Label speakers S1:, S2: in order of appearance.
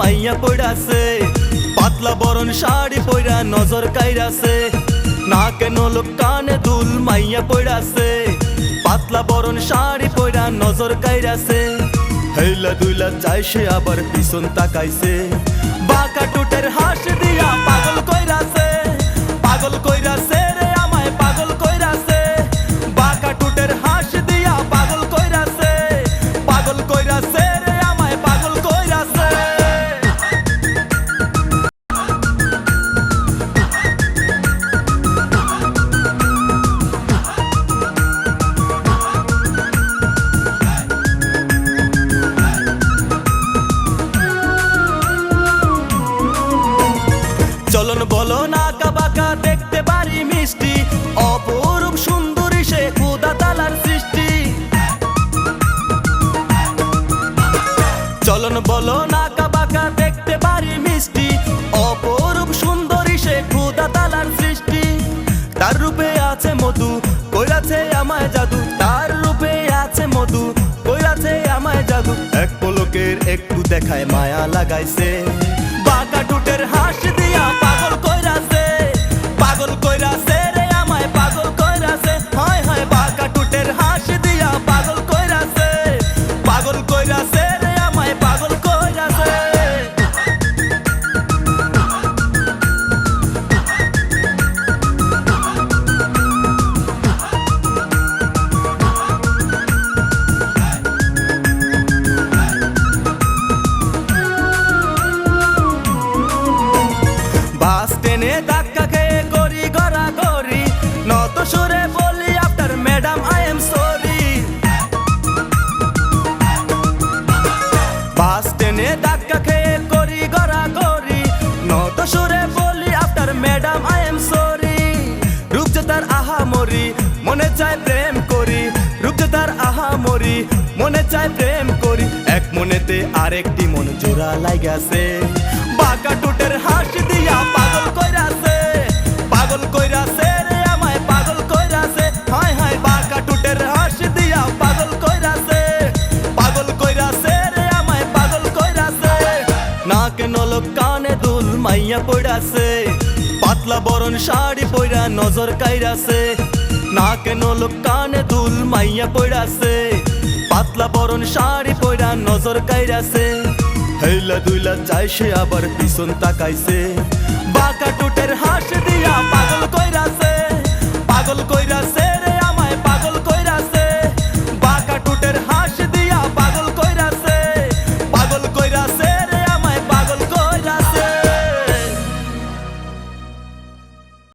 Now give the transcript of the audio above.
S1: মাইয়া পড়াছে পাতলা বরণ শাড়ি পইরা নজর কাইরাছে নাকে নলক কানে দুল মাইয়া পড়াছে পাতলা বরণ শাড়ি পইরা নজর কাইরাছে হেলা দুইলা চাইছে আবার পিছন তাকাইছে। না কাবাকা দেখতে পারি মিষ্টি। অপরূপ সুন্দরী সে খুদা তালার সৃষ্টি। চলন বলো না কাবাকা দেখতে পারি মিষ্টি। অপরূপ সুন্দরী সে খুদা তালার সৃষ্টি। তার রূপে আছে মধু কইরাছে আমায় জাদু? তার রূপে আছে মধু কইরাছে আমায় জাদু? এক পলকের একটু দেখায় মায়া লাগাইছে। বাস টেনে ধাক্কা খেয়ে গড়ি গড়া গড়ি। নত সুরে বলি, after madam, I am sorry. বাস টেনে ধাক্কা খেয়ে গড়ি গড়া গড়ি। নত সুরে বলি, after madam, I am sorry. আহা মরি মনে চায় প্রেম করি। রূপচতার আহা মরি মনে চায় প্রেম করি। মনেতে আরেকটি মন জোড়া লাগাছে বাঁকা টুটের হাস দিয়া পাগল কইরাছে। পাগল কইরাছে রে আমায়, পাগল কইরাছে। হায় হায়, বাঁকা টুটের হাস দিয়া পাগল কইরাছে। পাগল কইরাছে রে আমায়, পাগল কইরাছে। নাকে নলক কানে দুল মাইয়া পড়াছে পাতলা বরণ শাড়ি পইরা নজর কাইরাছে। নাকে নলক কানে দুল মাইয়া পড়াছে পাতলা বরণ শাড়ি পয়রা নজর কাইরাছে। হেলা দুইলা চাইছে আবার পিছন তাকাইছে। বাঁকা টুটের হাসি দিয়া পাগল কইরাছে। পাগল কইরাছে